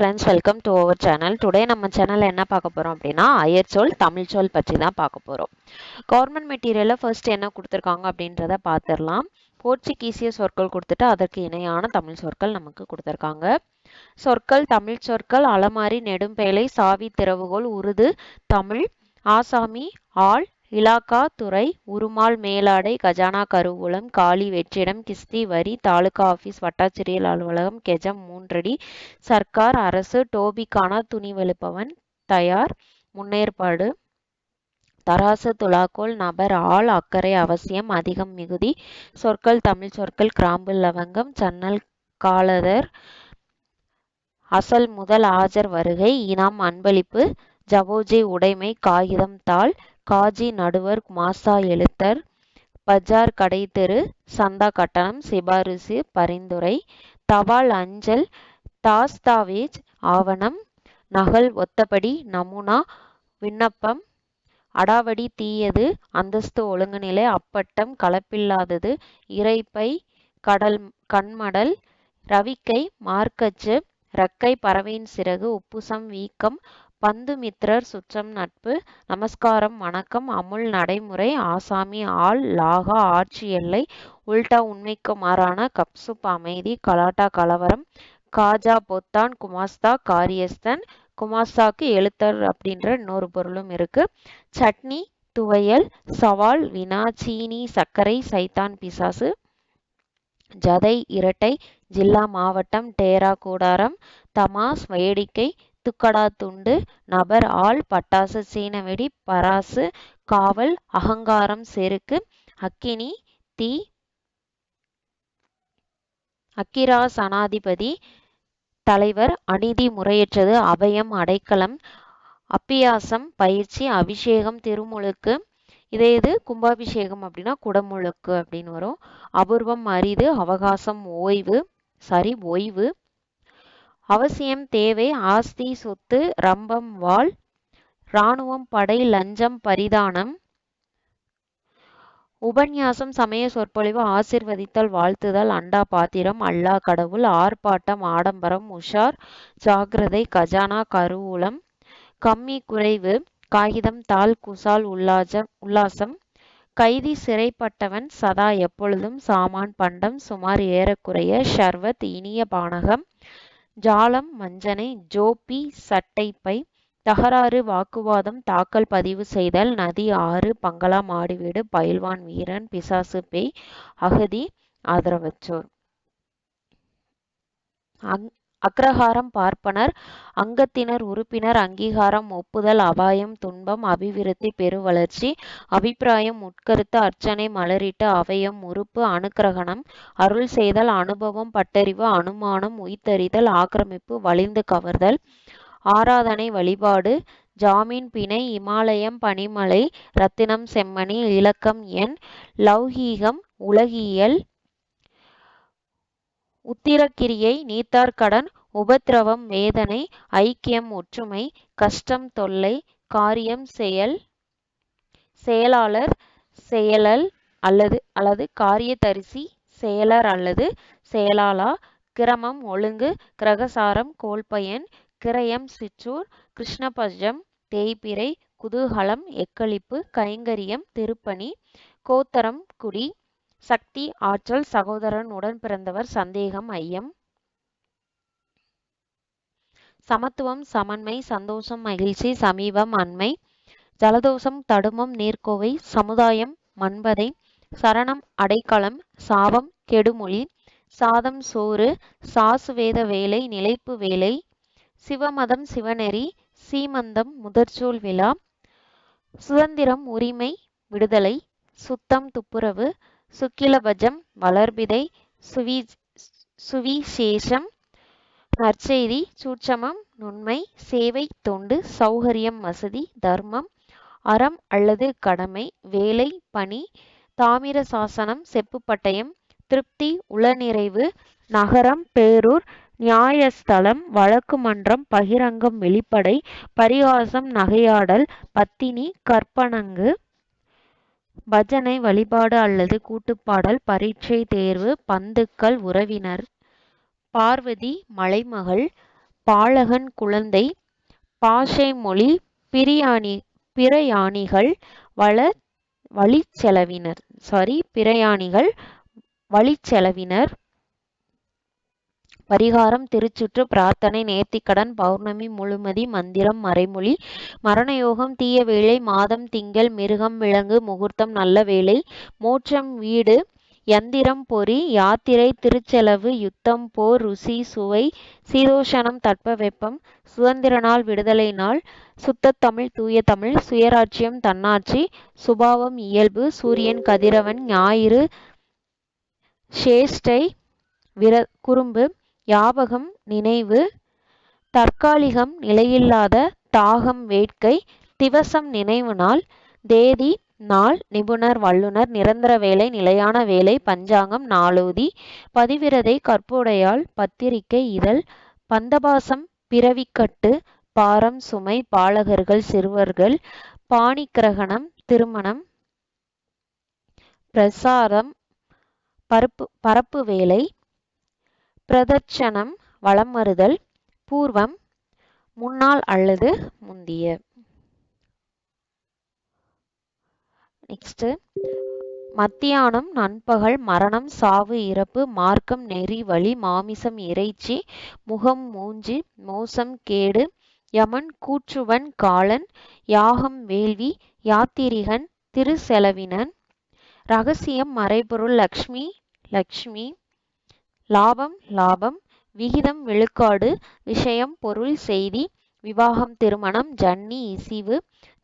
Friends welcome to our channel today நம்ம சேனலில் என்ன பார்க்க போகிறோம் அப்படின்னா அயற்சொல் தமிழ் சொல் பற்றி தான் பார்க்க போகிறோம் கவர்மெண்ட் மெட்டீரியலில் ஃபர்ஸ்ட் என்ன கொடுத்துருக்காங்க அப்படின்றத பார்த்துடலாம். போர்ச்சுகீசிய சொற்கள் கொடுத்துட்டு அதற்கு இணையான தமிழ் சொற்கள் நமக்கு கொடுத்துருக்காங்க. சொற்கள் தமிழ் சொற்கள் அலமாரி நெடும்பேலை சாவி திறவுகோல் உருது தமிழ் ஆசாமி ஆள் இலாக்கா துறை உருமால் மேலாடை கஜானா கருவூலம் காலி வெற்றிடம் கிஸ்தி வரி தாலுகா ஆபீஸ் வட்டாட்சியர் அலுவலகம் கெஜம் மூன்றடி சர்க்கார் அரசு டோபிக்கானா துணி வெளுப்பவன் தயார் முன்னேற்பாடு தராசு துலாக்கோல் நபர் ஆள் அக்கறை அவசியம் அதிகம் மிகுதி சொற்கள் தமிழ் சொற்கள் கிராம்பு லவங்கம் சன்னல் காலதர் அசல் முதல் ஆஜர் வருகை இனாம் அன்பளிப்பு ஜவோஜி உடைமை காகிதம் தாள் காஜி நடுவர் மாசா எழுத்தர் பஜார் கடை தெரு சந்தா கட்டணம் சிபாரிசு பரிந்துரை தபால் அஞ்சல் தாஸ்தாவேஜ் ஆவணம் நகல் ஒத்தபடி நமுனா விண்ணப்பம் அடாவடி தீயது அந்தஸ்து ஒழுங்குநிலை அப்பட்டம் கலப்பில்லாதது இறைப்பை கடல் கண்மடல் ரவிக்கை மார்க்கச்சு ரக்கை பறவையின் சிறகு உப்புசம் வீக்கம் பந்துமித்திரர் சுற்றம் நட்பு நமஸ்காரம் வணக்கம் அமுல் நடைமுறை ஆசாமி ஆள் லாகா ஆட்சி எல்லை உல்டா உண்மைக்கு மாறான கப்சுப் அமைதி கலாட்டா கலவரம் காஜா பொத்தான் குமாஸ்தா காரியஸ்தன் குமாஸ்தாக்கு எழுத்தர் அப்படின்ற இன்னொரு பொருளும் இருக்கு. சட்னி துவையல் சவால் வினா சீனி சர்க்கரை சைத்தான் பிசாசு. ஜதை இரட்டை ஜில்லா மாவட்டம் டேரா கூடாரம் தமாஸ் வேடிக்கை துக்கடா துண்டு நபர் ஆள் பட்டாசு சீனவெடி பராசு காவல் அகங்காரம் செருக்கு அக்கினி தீ அக்கிரா சனாதிபதி தலைவர் அநீதி முறையற்றது அபயம் அடைக்கலம் அப்பியாசம் பயிற்சி அபிஷேகம் திருமுழுக்கு. இதே இது கும்பாபிஷேகம் அப்படின்னா குடமுழுக்கு அப்படின்னு வரும். அபூர்வம் அரிது அவகாசம் ஓய்வு சரி ஓய்வு. அவசியம் தேவை ஆஸ்தி சொத்து ரம்பம் வாள் இராணுவம் படை லஞ்சம் பரிதானம். உபன்யாசம் சமய சொற்பொழிவு ஆசிர்வதித்தல் வாழ்த்துதல் அண்டா பாத்திரம் அல்லா கடவுள் ஆர்ப்பாட்டம் ஆடம்பரம் உஷார் ஜாகிரதை கஜானா கருவூலம் கம்மி குறைவு காகிதம் தாள் குசால் உல்லாஜம் உல்லாசம். கைதி சிறைப்பட்டவன் சதா எப்பொழுதும் சாமான் பண்டம் சுமார் ஏறக்குறைய ஷர்வத் இனிய பானகம் ஜாலம் மஞ்சனை ஜோப்பி சட்டைப்பை தகராறு வாக்குவாதம் தாக்கல் பதிவு செய்தல் நதி ஆறு பங்களா மாடிவீடு பயில்வான் வீரன் பிசாசு பேய் அகதி ஆதரவற்றோர். அக்ரஹாரம் பார்ப்பனர். அங்கத்தினர் உறுப்பினர் அங்கீகாரம் ஒப்புதல் அபாயம் துன்பம் அபிவிருத்தி பெருவளர்ச்சி அபிப்பிராயம் உட்கருத்து அர்ச்சனை மலரிட்டு அவயம் உறுப்பு அனுக்கிரகணம் அருள் செய்தல் அனுபவம் பட்டறிவு அனுமானம் உய்தறிதல் ஆக்கிரமிப்பு வலிந்து கவர்தல் ஆராதனை வழிபாடு ஜாமீன் பிணை இமாலயம் பனிமலை ரத்தினம் செம்மணி இலக்கம் எண் லௌகீகம் உலகியல் உத்திரக்கிரியை நீத்தார்கடன் உபத்திரவம் வேதனை ஐக்கியம் ஒற்றுமை கஷ்டம் தொல்லை காரியம் செயல் செயலாளர் செயலல் அல்லது அல்லது காரியதரிசி செயலர் அல்லது செயலாளா கிரமம் ஒழுங்கு கிரகசாரம் கோல்பயன் கிரயம் சிற்றூர் கிருஷ்ணபஜம் தேய்பிரை குதூகலம் எக்களிப்பு கைங்கரியம் திருப்பணி கோத்தரம் குடி சக்தி ஆற்றல் சகோதரன் உடன் பிறந்தவர் சந்தேகம் ஐயம். சமத்துவம் சமன்மை சந்தோஷம் மகிழ்ச்சி சமீபம் அண்மை. ஜலதோஷம் தடுமம் நேர்கோவை சமுதாயம் மண்பதை சரணம் அடைக்கலம் சாபம் கெடுமொழி. சாதம் சோறு. சாசுவேத வேலை நிலைப்பு வேலை. சிவமதம் சிவநெறி. சீமந்தம் முதற்சூல் விழா. சுதந்திரம் உரிமை விடுதலை. சுத்தம் துப்புரவு. சுக்கிலபஜம் வளர்பிதை சுவி சுவிசேஷம் நற்செய்தி சூட்சமம் நுண்மை சேவை தொண்டு சௌகரியம் வசதி தர்மம் அறம் அல்லது கடமை வேலை பணி தாமிர சாசனம் செப்பு பட்டயம் திருப்தி உளநிறைவு நகரம் பேரூர் நியாயஸ்தலம் வழக்கு மன்றம் பகிரங்கம் வெளிப்படை பரிகாசம் நகையாடல் பத்தினி கற்பனங்கு பஜனை வழிபாடு அல்லது கூட்டுப்பாடல் பரீட்சை தேர்வு பந்துக்கள் உறவினர் பார்வதி மலைமகள் பாலகன் குழந்தை பாஷை மொழி பிரியாணி பிரயாணிகள் வள வழிச்செலவினர் சாரி பிரயாணிகள் வழிச்செலவினர் பரிகாரம் திருச்சுற்று பிரார்த்தனை நேர்த்திக்கடன் பௌர்ணமி முழுமதி மந்திரம் மறைமொழி மரணயோகம் தீய வேளை மாதம் திங்கள் மிருகம் விலங்கு முகூர்த்தம் நல்ல வேளை மோட்சம் வீடு யந்திரம் பொறி யாத்திரை திருச்செலவு யுத்தம் போர் ருசி சுவை சீதோஷணம் தட்பவெப்பம் சுதந்திர நாள் விடுதலை நாள் சுத்தத்தமிழ் தூய தமிழ் சுயராட்சியம் தன்னாட்சி சுபாவம் இயல்பு சூரியன் கதிரவன் ஞாயிறு சேஷ்டை விர குறும்பு யாபகம் நினைவு தற்காலிகம் நிலையில்லாத தாகம் வேட்கை திவசம் நினைவு நாள் தேதி நாள் நிபுணர் வல்லுனர் நிரந்தர வேலை நிலையான வேலை பஞ்சாங்கம் நாளோதி பதிவிரதை கற்புடையாள் பத்திரிகை இதழ் பந்தபாசம் பிறவிக்கட்டு பாரம் சுமை பாலகர்கள் சிறுவர்கள் பாணிக்கிரகணம் திருமணம் பிரசாரம் பரப்பு பரப்பு வேலை பிரதட்சணம் வலம் வருதல் பூர்வம் முன்னாள் அல்லது முந்திய. நெக்ஸ்ட் மத்தியானம் நண்பகல் மரணம் சாவு இறப்பு மார்க்கம் நெறி வழி மாமிசம் இறைச்சி முகம் மூஞ்சி மோசம் கேடு யமன் கூற்றுவன் காலன் யாகம் வேள்வி யாத்திரிகன் திருசெலவினன் ரகசியம் மறைபொருள் லக்ஷ்மி லக்ஷ்மி லாபம் லாபம் விகிதம் விழுக்காடு விஷயம் பொருள் செய்தி விவாகம் திருமணம் ஜன்னி இசிவு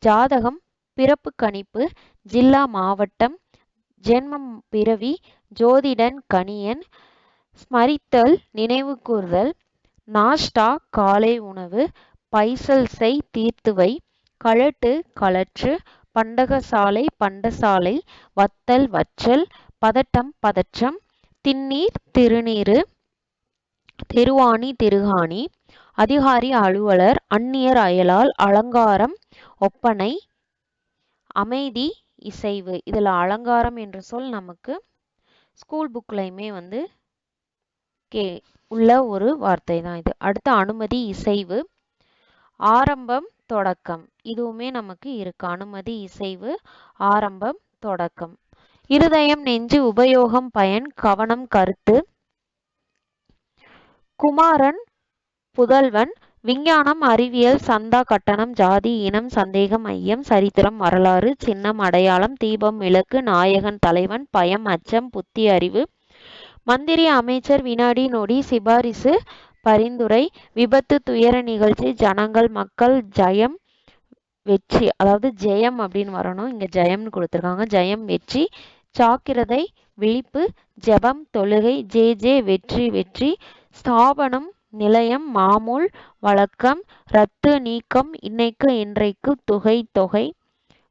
ஜாதகம் பிறப்பு கணிப்பு ஜில்லா மாவட்டம் ஜென்மம் பிறவி ஜோதிடன் கணியன் ஸ்மரித்தல் நினைவு கூர்தல் நாஷ்டா காலை உணவு பைசல் செய் தீர்த்துவை கழட்டு கலற்று பண்டகசாலை பண்டசாலை வத்தல் வற்றல் பதட்டம் பதற்றம் திண்ணீர் திருநீறு திருவாணி திருகாணி அதிகாரி அலுவலர் அந்நியர் அயலால் அலங்காரம் ஒப்பனை அமைதி இசைவு. இதில் அலங்காரம் என்ற சொல் நமக்கு ஸ்கூல் புக்லையுமே வந்து கே உள்ள ஒரு வார்த்தை தான் இது. அடுத்து அனுமதி இசைவு. ஆரம்பம் தொடக்கம். இதுவுமே நமக்கு இருக்கு. அனுமதி இசைவு ஆரம்பம் தொடக்கம். இருதயம் நெஞ்சு உபயோகம் பயன் கவனம் கருத்து. குமாரன் புதல்வன் விஞ்ஞானம் அறிவியல் சந்தா கட்டணம் ஜாதி இனம் சந்தேகம் ஐயம் சரித்திரம் வரலாறு சின்னம் அடையாளம் தீபம் விளக்கு நாயகன் தலைவன் பயம் அச்சம் புத்தி அறிவு. மந்திரி அமைச்சர் வினாடி நொடி சிபாரிசு பரிந்துரை விபத்து துயர நிகழ்ச்சி ஜனங்கள் மக்கள் ஜெயம் வெற்றி. அதாவது ஜெயம் அப்படின்னு வரணும். இங்க ஜெயம்னு கொடுத்துருக்காங்க. ஜெயம் வெற்றி சாக்கிரதை விழிப்பு ஜெபம் தொழுகை ஜே ஜே வெற்றி வெற்றி ஸ்தாபனம் நிலையம் மாமூல் வழக்கம் ரத்து நீக்கம் இன்னைக்கு இன்றைக்கு தொகை தொகை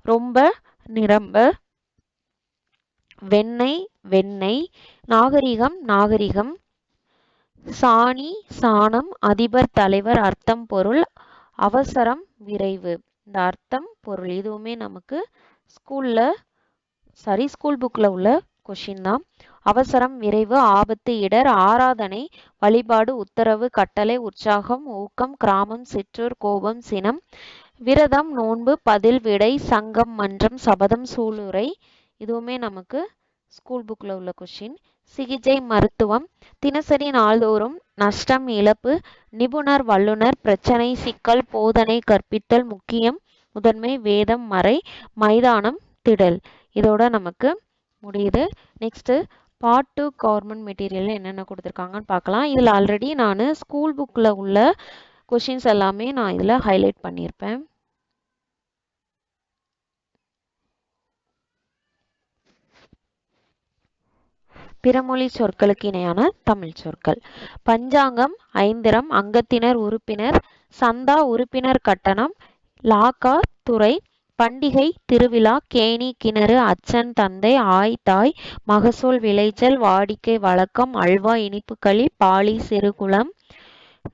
ரொம்ப நிரம்ப வெண்ணெய் வெண்ணெய் நாகரிகம் நாகரிகம் சாணி சாணம் அதிபர் தலைவர் அர்த்தம் பொருள் அவசரம் விரைவு. இந்த அர்த்தம் பொருள் இதுவுமே நமக்கு ஸ்கூல்ல சரி ஸ்கூல் புக்ல உள்ள கொஷின் தான். அவசரம் விரைவு ஆபத்து இடர் ஆராதனை வழிபாடு உத்தரவு கட்டளை உற்சாகம் ஊக்கம் கிராமம் சிற்றூர் கோபம் சினம் விரதம் நோன்பு பதில் விடை சங்கம் மன்றம் சபதம் சூளுரை. இதுவுமே நமக்கு ஸ்கூல் புக்ல உள்ள கொஷின் சிகிச்சை மருத்துவம் தினசரி நாள்தோறும் நஷ்டம் இழப்பு நிபுணர் வல்லுனர் பிரச்சனை சிக்கல் போதனை கற்பித்தல் முக்கியம் முதன்மை வேதம் மறை மைதானம் திடல். இதோட நமக்கு முடியுது. Next part two government material என்னென்ன கொடுத்துருக்காங்கன்னு பார்க்கலாம். இதில் ஆல்ரெடி நான் ஸ்கூல் புக்கில் உள்ள கொஷின்ஸ் எல்லாமே நான் இதில் ஹைலைட் பண்ணியிருப்பேன். பிறமொழி சொற்களுக்கு இணையான தமிழ் சொற்கள். பஞ்சாங்கம் ஐந்திரம் அங்கத்தினர் உறுப்பினர் சந்தா உறுப்பினர் கட்டணம் லாக்கா துறை பண்டிகை திருவிழா கேணி கிணறு அச்சன் தந்தை ஆய் தாய் மகசூல் விளைச்சல் வாடிக்கை வழக்கம் அல்வா இனிப்புக்களி பாலி சிறுகுளம்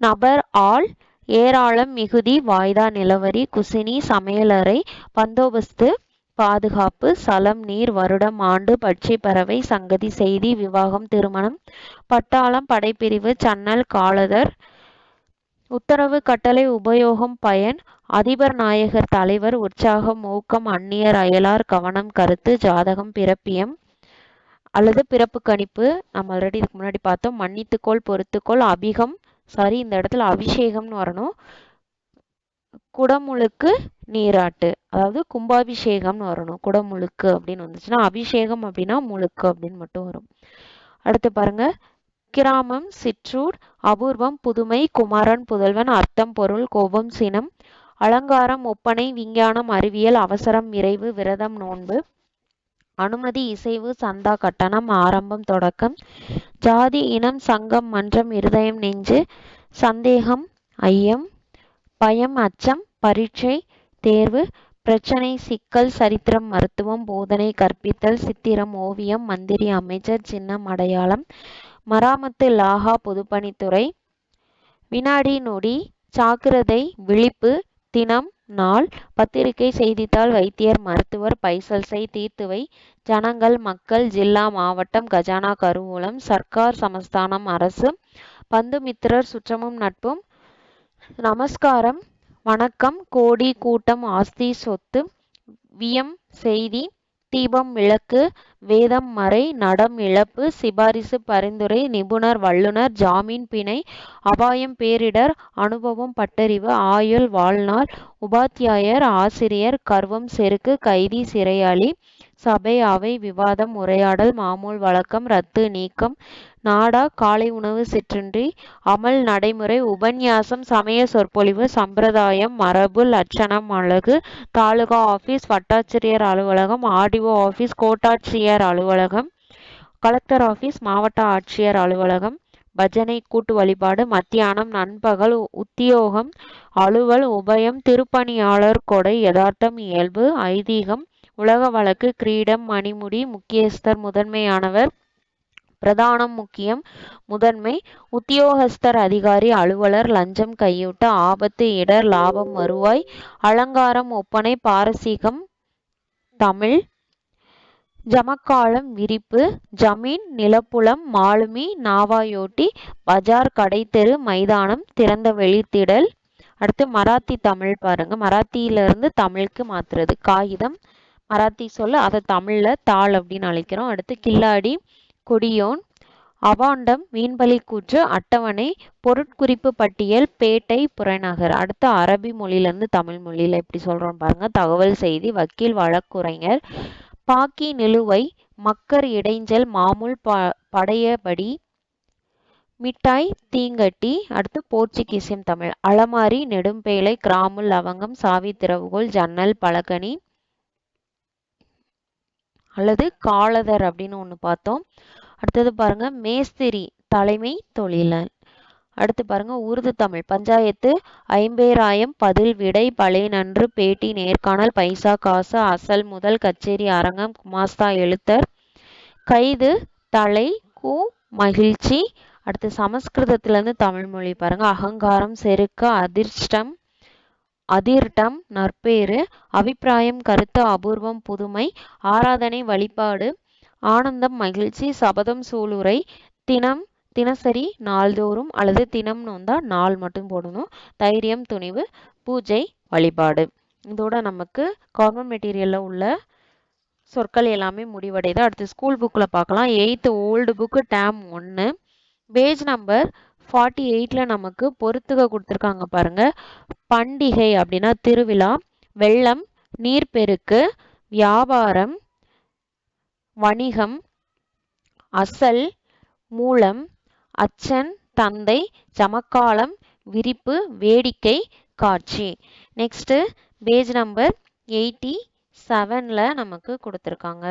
நபர் ஆள் ஏராளம் மிகுதி வாய்தா நிலவரி குசினி சமையலறை பந்தோபஸ்து பாதுகாப்பு சலம் நீர் வருடம் ஆண்டு பட்சி பறவை சங்கதி செய்தி விவாகம் திருமணம் பட்டாளம் படைப்பிரிவு சன்னல் காலதர் உத்தரவு கட்டளை உபயோகம் பயன் அதிபர் நாயகர் தலைவர் உற்சாகம் ஊக்கம் அந்நியர் அயலார் கவனம் கருத்து ஜாதகம் பிறப்பியம் அல்லது பிறப்பு கணிப்பு. நம்ம ஆல்ரெடி இதுக்கு முன்னாடி பார்த்தோம். மன்னித்துக்கோள் பொறுத்துக்கோள் அபிகம். சாரி இந்த இடத்துல அபிஷேகம்னு வரணும். குடமுழுக்கு நீராட்டு. அதாவது கும்பாபிஷேகம்னு வரணும். குடமுழுக்கு அப்படின்னு வந்துச்சுன்னா அபிஷேகம் அப்படின்னா முழுக்கு அப்படின்னு மட்டும் வரும். அடுத்து பாருங்க. கிராமம் சிற்றூர் அபூர்வம் புதுமை குமாரன் புதல்வன் அர்த்தம் பொருள் கோபம் சினம் அலங்காரம் ஒப்பனை விஞ்ஞானம் அறிவியல் அவசரம் விரைவு விரதம் நோன்பு அனுமதி இசைவு சந்தா கட்டணம் ஆரம்பம் தொடக்கம் ஜாதி இனம் சங்கம் மன்றம் இருதயம் நெஞ்சு சந்தேகம் ஐயம் பயம் அச்சம் பரீட்சை தேர்வு பிரச்சனை சிக்கல் சரித்திரம் மருத்துவம் போதனை கற்பித்தல் சித்திரம் ஓவியம் மந்திரி அமைச்சர் சின்னம் அடையாளம் மராமத்து லாகா பொதுப்பணித்துறை வினாடி நொடி சாக்கிரதை விழிப்பு தினம் நாள் பத்திரிகை செய்தித்தாள் வைத்தியர் மருத்துவர் பைசல்சை தீர்த்துவை ஜனங்கள் மக்கள் ஜில்லா மாவட்டம் கஜானா கருவூலம் சர்க்கார் சமஸ்தானம் அரசு பந்துமித்திரர் சுற்றமும் நட்பும் நமஸ்காரம் வணக்கம் கோடி கூட்டம் ஆஸ்தி சொத்து வியம் செய்தி தீபம் விளக்கு வேதம் மறை நடம் இழப்பு சிபாரிசு பரிந்துரை நிபுணர் வல்லுனர் ஜாமீன் பிணை அபாயம் பேரிடர் அனுபவம் பட்டறிவு ஆயுள் வாழ்நாள் உபாத்தியாயர் ஆசிரியர் கர்வம் செருக்கு கைதி சிறையாளி சபை அவை விவாதம் உரையாடல் மாமூல் வழக்கம் ரத்து நீக்கம் நாடா காலை உணவு சிற்றுண்டி அமல் நடைமுறை உபன்யாசம் சமய சொற்பொழிவு சம்பிரதாயம் மரபு லட்சணம் அழகு தாலுகா ஆபீஸ் வட்டாட்சியர் அலுவலகம் ஆர்டிஓ ஆபீஸ் கோட்டாட்சியர் அலுவலகம் கலெக்டர் ஆபீஸ் மாவட்ட ஆட்சியர் அலுவலகம் பஜனை கூட்டு வழிபாடு மத்தியானம் நண்பகல் உத்தியோகம் அலுவல் உபயம் திருப்பணியாளர் கொடை யதார்த்தம் இயல்பு ஐதீகம் உலக வழக்கு கிரீடம் மணிமுடி முக்கியஸ்தர் முதன்மையானவர். பிரதானம் முக்கியம் முதன்மை. உத்தியோகஸ்தர் அதிகாரி அலுவலர் லஞ்சம் கையூட்ட ஆபத்து இடர் லாபம் வருவாய். அலங்காரம் ஒப்பனை பாரசீகம் தமிழ். ஜமக்காலம் விரிப்பு. ஜமீன் நிலப்புலம் மாலுமி நாவாயோட்டி பஜார் கடைத்தெரு மைதானம் திறந்த வெளித்திடல். அடுத்து மராத்தி தமிழ் பாருங்க. மராத்தியிலிருந்து தமிழுக்கு மாற்றுறது காகிதம். மராத்தி சொல்ல அதை தமிழில் தாள் அப்படின்னு அழைக்கிறோம். அடுத்து கில்லாடி கொடியோன் அவாண்டம் மீன்பலி கூற்று அட்டவணை பொருட்குறிப்பு பட்டியல் பேட்டை புறநகர். அடுத்து அரபி மொழியிலேருந்து தமிழ் மொழியில எப்படி சொல்றோம் பாருங்க. தகவல் செய்தி வக்கீல் வழக்குரைஞர் பாக்கி நிலுவை மக்கர் இடைஞ்சல் மாமூல் ப படையபடி மிட்டாய் தீங்கட்டி அடுத்து போர்ச்சுகீசியம் தமிழ். அலமாரி நெடும்பேலை கிராமு லவங்கம் சாவி திறவுகோல் ஜன்னல் பலகனி அல்லது காலதர் அப்படின்னு ஒன்று பார்த்தோம். அடுத்தது பாருங்க மேஸ்திரி தலைமை தொழிலன். அடுத்து பாருங்க உருது தமிழ். பஞ்சாயத்து ஐம்பேராயம் பதில் விடை பழைய நன்று பேட்டி நேர்காணல் பைசா காசு அசல் முதல் கச்சேரி அரங்கம் குமாஸ்தா எழுத்தர். கைது தலை கூ மகிழ்ச்சி. அடுத்து சமஸ்கிருதத்திலேருந்து தமிழ் மொழி பாருங்க அகங்காரம் செருக்கு அதிர்ஷ்டம் அதிர்டம் நற்பேறு அபிப்பிராயம் கருத்து அபூர்வம் புதுமை ஆராதனை வழிபாடு ஆனந்தம் மகிழ்ச்சி சபதம் சூளுரை தினம் தினசரி நாள்தோறும் அல்லது தினம்னு வந்தால் நாள் மட்டும் போடணும். தைரியம் துணிவு பூஜை வழிபாடு. இதோட நமக்கு கார்பன் மெட்டீரியலில் உள்ள சொற்கள் எல்லாமே முடிவடையுது. அடுத்து ஸ்கூல் புக்கில் பார்க்கலாம். எயித்து ஓல்டு புக்கு டேம் ஒன்று பேஜ் நம்பர் ஃபார்ட்டி எயிட்டில் நமக்கு பொறுத்துக கொடுத்துருக்காங்க பாருங்க. பண்டிகை அப்படின்னா திருவிழா வெள்ளம் நீர்ப்பெருக்கு வியாபாரம் வணிகம் அசல் மூலம் அச்சன் தந்தை சமக்காலம் விரிப்பு வேடிக்கை காட்சி. நெக்ஸ்ட்டு பேஜ் நம்பர் எயிட்டி செவனில் நமக்கு கொடுத்துருக்காங்க.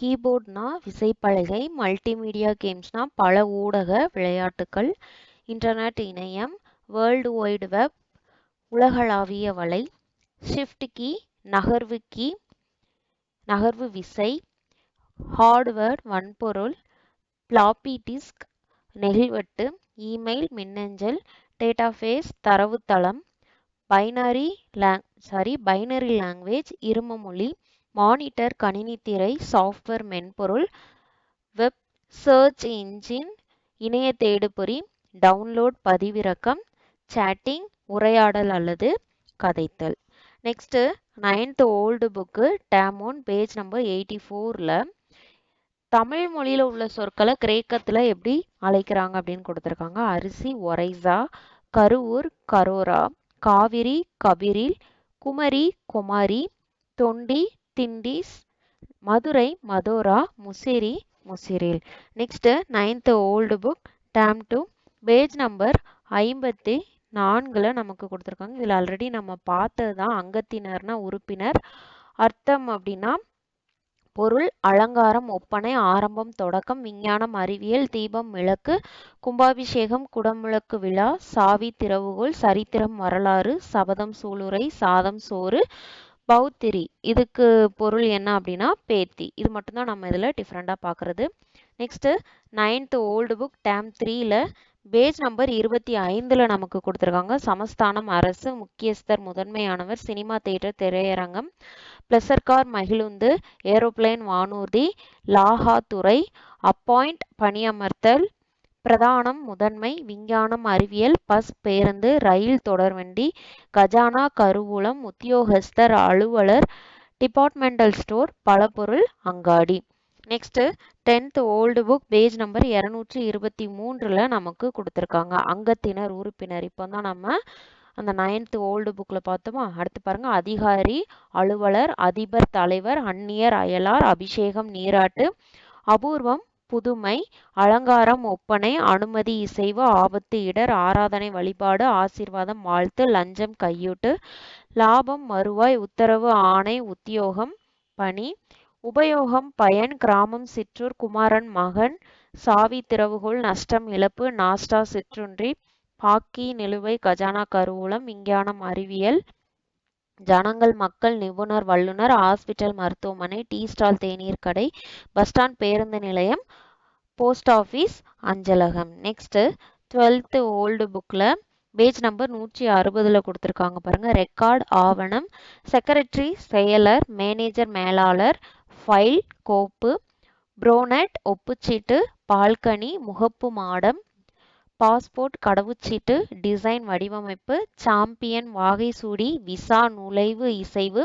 கீபோர்ட்னா விசைப்பலகை மல்டிமீடியா கேம்ஸ்னா பல ஊடக விளையாட்டுகள் இன்டர்நெட் இணையம் வேர்ல்டு ஒய்டு வெப் உலகளாவிய வலை ஷிஃப்ட் கீ நகர்வு கீ நகர்வு விசை ஹார்ட்வேர் வன்பொருள் பிளாப்பி டிஸ்க் நெகிழ்வட்டு இமெயில் மின்னஞ்சல் டேட்டாஃபேஸ் தரவுத்தளம் binary lang sorry binary language இரும மொழி மானிட்டர் கணினி திரை சாஃப்ட்வேர் மென்பொருள் வெப் சர்ச் இன்ஜின் இணைய தேடுபொறி டவுன்லோட் பதிவிறக்கம் சேட்டிங் உரையாடல் அல்லது கதைத்தல். Next ninth old book term one page number eighty ஃபோரில் தமிழ் மொழியில் உள்ள சொற்களை கிரேக்கத்தில் எப்படி அழைக்கிறாங்க அப்படின்னு கொடுத்துருக்காங்க. அரிசி Oryza Karuvur கரோரா Kaveri கபிரில் Kumari Comari Tondi Tyndis Madurai Modura Musiri முசிறில். Next ninth old book term two page number ஐம்பத்தி நான்கில் நமக்கு கொடுத்துருக்காங்க. இதில் ஆல்ரெடி நம்ம பார்த்தது தான் அங்கத்தினர்னா உறுப்பினர். அர்த்தம் அப்படின்னா பொருள் அலங்காரம் ஒப்பனை ஆரம்பம் தொடக்கம் விஞ்ஞானம் அறிவியல் தீபம் விளக்கு கும்பாபிஷேகம் குடமுழக்கு விழா சாவி திறவுகோல் சரித்திரம் வரலாறு சபதம் சூளுரை சாதம் சோறு பௌத்திரி. இதுக்கு பொருள் என்ன அப்படின்னா பேத்தி. இது மட்டும்தான் நம்ம இதில் டிஃப்ரெண்ட்டாக பார்க்குறது next ninth old book term த்ரீல பேஜ் நம்பர் இருபத்தி ஐந்தில் நமக்கு கொடுத்துருக்காங்க. சமஸ்தானம் அரசு முக்கியஸ்தர் முதன்மையானவர் சினிமா தேட்டர் திரையரங்கம் பிளஸர்கார் மகிழுந்து ஏரோப்ளேன் வானூர்தி லாஹா துறை அப்பாயிண்ட் பணியமர்த்தல் பிரதானம் முதன்மை விஞ்ஞானம் அறிவியல் பஸ் பேருந்து ரயில் தொடர்வண்டி கஜானா கருவூலம் உத்தியோகஸ்தர் அலுவலர் டிபார்ட்மெண்டல் ஸ்டோர் பலபொருள் அங்காடி. Next tenth old book page number இரநூற்றி இருபத்தி மூன்றில் நமக்கு கொடுத்துருக்காங்க. அங்கத்தினர் உறுப்பினர். இப்போ தான் நம்ம அந்த நைன்த் ஓல்டு புக்கில் பார்த்தோமா? அடுத்து பாருங்க. அதிகாரி அலுவலர் அதிபர் தலைவர் அந்நியர் அயலார் அபிஷேகம் நீராட்டு அபூர்வம் புதுமை அலங்காரம் ஒப்பனை அனுமதி இசைவு ஆபத்து இடர் ஆராதனை வழிபாடு ஆசீர்வாதம் வாழ்த்து லஞ்சம் கையூட்டு லாபம் மறுவாய் உத்தரவு ஆணை உத்தியோகம் பணி உபயோகம் பயன் கிராமம் சிற்றூர் குமாரன் மகன் சாவி திறவுகோள் நஷ்டம் இழப்பு நாஸ்டா சிற்றுன்றி பாக்கி நிலுவை கஜானா கருவூலம் விஞ்ஞானம் அறிவியல் ஜனங்கள் மக்கள் நிபுணர் வல்லுநர் ஹாஸ்பிட்டல் மருத்துவமனை டீ ஸ்டால் தேநீர் கடை பஸ் ஸ்டாண்ட் பேருந்து நிலையம் போஸ்ட் ஆஃபீஸ் அஞ்சலகம். நெக்ஸ்ட்டு டுவெல்த்து ஓல்டு புக்கில் பேஜ் நம்பர் நூற்றி அறுபதில் கொடுத்துருக்காங்க பாருங்கள் ரெக்கார்ட் ஆவணம் செக்ரட்டரி செயலர் மேனேஜர் மேலாளர் ஃபைல் கோப்பு ப்ரோனட் ஒப்புச்சீட்டு பால்கனி முகப்பு மாடம் பாஸ்போர்ட் கடவுச்சீட்டு டிசைன் வடிவமைப்பு சாம்பியன் வாகைசூடி விசா நுழைவு இசைவு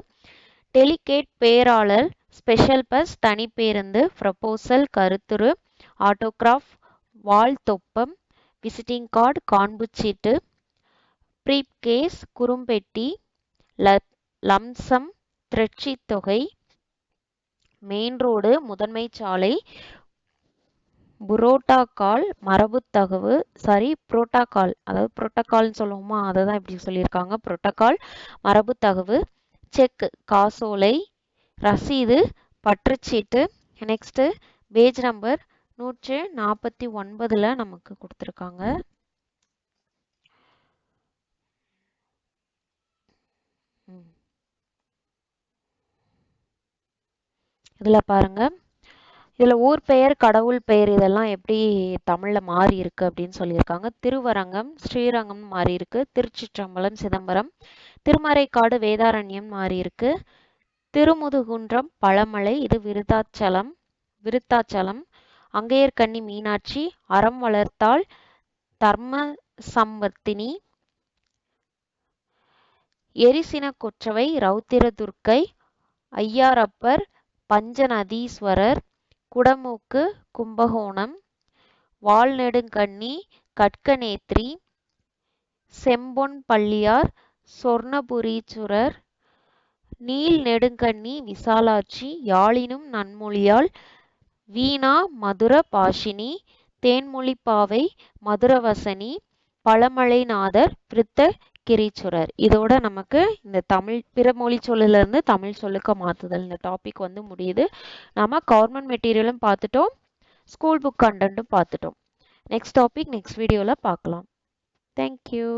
டெலிகேட் பேராளர் ஸ்பெஷல் பஸ் தனிப்பேருந்து ப்ரப்போசல் கருத்துரு ஆட்டோகிராஃப் வால் தொப்பம் விசிட்டிங் கார்டு காண்புச்சீட்டு ப்ரீப் கேஸ் குறும்பெட்டி லம்சம் திரட்சி தொகை மெயின் ரோடு முதன்மை சாலை புரோட்டாகால் மரபுத்தகவு சாரி புரோட்டாக்கால். அதாவது புரோட்டோகால்னு சொல்லுவோமா? அதை தான் இப்படி சொல்லியிருக்காங்க. புரோட்டோகால் மரபுத்தகவு செக் காசோலை ரசீது பற்றுச்சீட்டு. நெக்ஸ்ட்டு பேஜ் நம்பர் நூற்று நாற்பத்தி ஒன்பதில் நமக்கு கொடுத்துருக்காங்க. இதில் பாருங்கள் இதில் ஊர் பெயர் கடவுள் பெயர் இதெல்லாம் எப்படி தமிழில் மாறி இருக்கு அப்படின்னு சொல்லியிருக்காங்க. திருவரங்கம் ஸ்ரீரங்கம் மாறி இருக்கு. திருச்சிற்றம்பலம் சிதம்பரம் திருமறைக்காடு வேதாரண்யம் மாறி இருக்கு. திருமுதுகுன்றம் பழமலை இது விருதாச்சலம் விருத்தாச்சலம். அங்கையர்கன்னி மீனாட்சி அறம் வளர்த்தால் தர்ம சம்பத்தினி எரிசின கொற்றவை ரௌத்திரதுர்க்கை ஐயாரப்பர் பஞ்சநதீஸ்வரர். குடமூக்கு கும்பகோணம் வால்நெடுங்கண்ணி கட்கநேத்ரி செம்பொன் பள்ளியார் சொர்ணபுரீச்சுரர் நீல் நெடுங்கண்ணி விசாலாட்சி யாழினும் நன்மொழியால் வீணா மதுர பாஷினி தேன்மொழிப்பாவை மதுரவசனி பழமலைநாதர் விருத்த கிரீச்சுரர். இதோட நமக்கு இந்த தமிழ் பிற மொழி சொல்லிலிருந்து தமிழ் சொல்லுக்க மாற்றுதல் இந்த டாபிக் வந்து முடியுது. நம்ம கவர்மெண்ட் மெட்டீரியலும் பார்த்துட்டோம் ஸ்கூல் புக் கண்டென்ட்டும் பார்த்துட்டோம் நெக்ஸ்ட் டாபிக் நெக்ஸ்ட் வீடியோவில் பார்க்கலாம் தேங்க்யூ